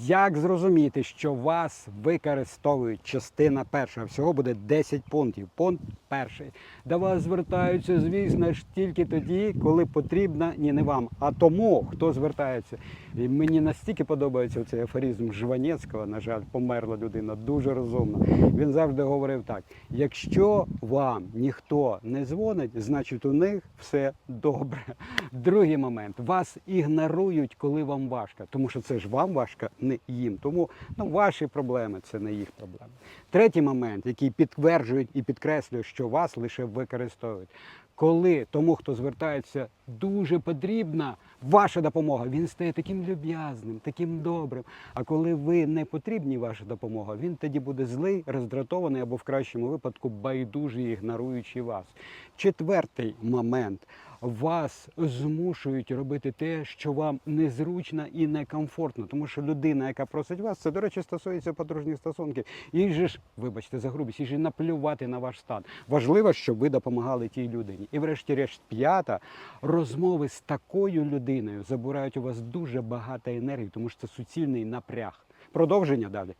Як зрозуміти, що вас використовують частина перша? Всього буде 10 пунктів. Пункт перший. До вас звертаються, звісно ж, тільки тоді, коли потрібно ні не вам, а тому, хто звертається. І мені настільки подобається цей афоризм Жванецького, на жаль, померла людина, дуже розумна. Він завжди говорив так: якщо вам ніхто не дзвонить, значить у них все добре. Другий момент вас ігнорують, коли вам важко, тому що це ж вам важко, не їм. Тому ну, ваші проблеми це не їх проблеми. Третій момент, який підтверджує і підкреслює, що вас лише використовують. Коли тому, хто звертається, дуже потрібна ваша допомога, він стає таким люб'язним, таким добрим. А коли ви не потрібні ваша допомога, він тоді буде злий, роздратований або в кращому випадку байдужий, ігноруючи вас. Четвертий момент. Вас змушують робити те, що вам незручно і некомфортно, тому що людина, яка просить вас, це, до речі, стосується подружніх стосунків. Їй же ж, вибачте за грубість, їй же наплювати на ваш стан. Важливо, щоб ви допомагали тій людині. І врешті-решт, п'ята розмови з такою людиною забирають у вас дуже багато енергії, тому що це суцільний напряг. Продовження далі.